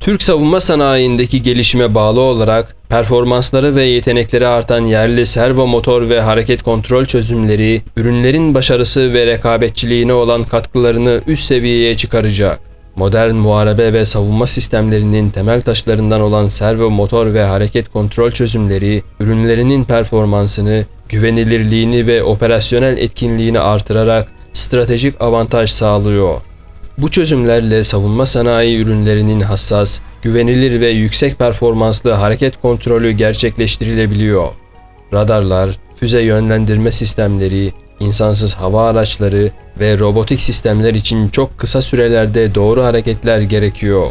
Türk savunma sanayindeki gelişime bağlı olarak performansları ve yetenekleri artan yerli servo motor ve hareket kontrol çözümleri, ürünlerin başarısı ve rekabetçiliğine olan katkılarını üst seviyeye çıkaracak. Modern muharebe ve savunma sistemlerinin temel taşlarından olan servo motor ve hareket kontrol çözümleri, ürünlerinin performansını, güvenilirliğini ve operasyonel etkinliğini artırarak stratejik avantaj sağlıyor. Bu çözümlerle savunma sanayi ürünlerinin hassas, güvenilir ve yüksek performanslı hareket kontrolü gerçekleştirilebiliyor. Radarlar, füze yönlendirme sistemleri, insansız hava araçları ve robotik sistemler için çok kısa sürelerde doğru hareketler gerekiyor.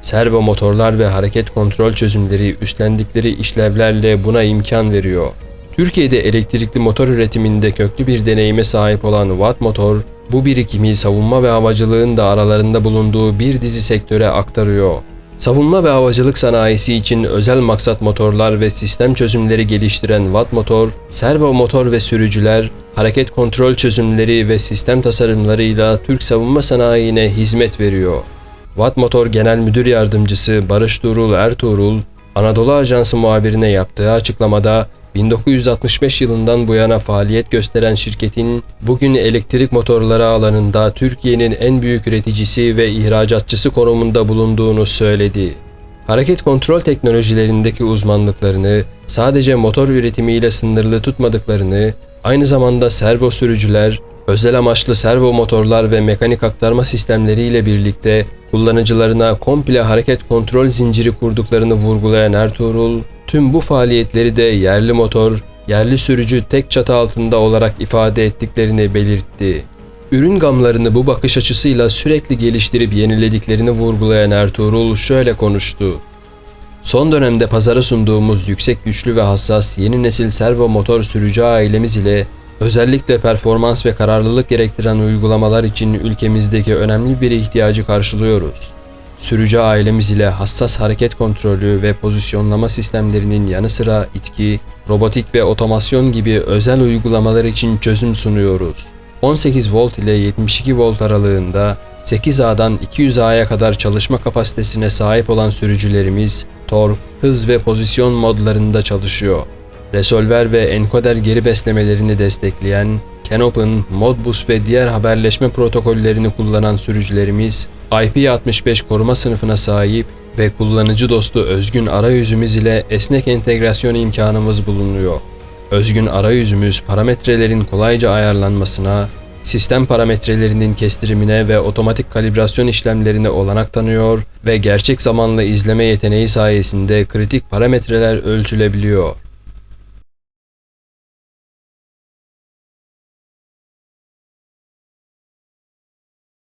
Servo motorlar ve hareket kontrol çözümleri üstlendikleri işlevlerle buna imkan veriyor. Türkiye'de elektrikli motor üretiminde köklü bir deneyime sahip olan Watt Motor, bu birikimi savunma ve havacılığın da aralarında bulunduğu bir dizi sektöre aktarıyor. Savunma ve havacılık sanayisi için özel maksat motorlar ve sistem çözümleri geliştiren Watt Motor, servo motor ve sürücüler, hareket kontrol çözümleri ve sistem tasarımlarıyla Türk savunma sanayine hizmet veriyor. Watt Motor Genel Müdür Yardımcısı Barış Tuğrul Ertuğrul, Anadolu Ajansı muhabirine yaptığı açıklamada 1965 yılından bu yana faaliyet gösteren şirketin bugün elektrik motorları alanında Türkiye'nin en büyük üreticisi ve ihracatçısı konumunda bulunduğunu söyledi. Hareket kontrol teknolojilerindeki uzmanlıklarını sadece motor üretimiyle sınırlı tutmadıklarını, aynı zamanda servo sürücüler, özel amaçlı servo motorlar ve mekanik aktarma sistemleriyle birlikte kullanıcılarına komple hareket kontrol zinciri kurduklarını vurgulayan Ertuğrul, tüm bu faaliyetleri de yerli motor, yerli sürücü tek çatı altında olarak ifade ettiklerini belirtti. Ürün gamlarını bu bakış açısıyla sürekli geliştirip yenilediklerini vurgulayan Ertuğrul şöyle konuştu. Son dönemde pazara sunduğumuz yüksek güçlü ve hassas yeni nesil servo motor sürücü ailemiz ile özellikle performans ve kararlılık gerektiren uygulamalar için ülkemizdeki önemli bir ihtiyacı karşılıyoruz. Sürücü ailemiz ile hassas hareket kontrolü ve pozisyonlama sistemlerinin yanı sıra itki, robotik ve otomasyon gibi özel uygulamalar için çözüm sunuyoruz. 18 volt ile 72 volt aralığında 8A'dan 200A'ya kadar çalışma kapasitesine sahip olan sürücülerimiz tork, hız ve pozisyon modlarında çalışıyor. Resolver ve enkoder geri beslemelerini destekleyen Canop'un Modbus ve diğer haberleşme protokollerini kullanan sürücülerimiz IP65 koruma sınıfına sahip ve kullanıcı dostu özgün arayüzümüz ile esnek entegrasyon imkanımız bulunuyor. Özgün arayüzümüz parametrelerin kolayca ayarlanmasına, sistem parametrelerinin kestirimine ve otomatik kalibrasyon işlemlerine olanak tanıyor ve gerçek zamanlı izleme yeteneği sayesinde kritik parametreler ölçülebiliyor.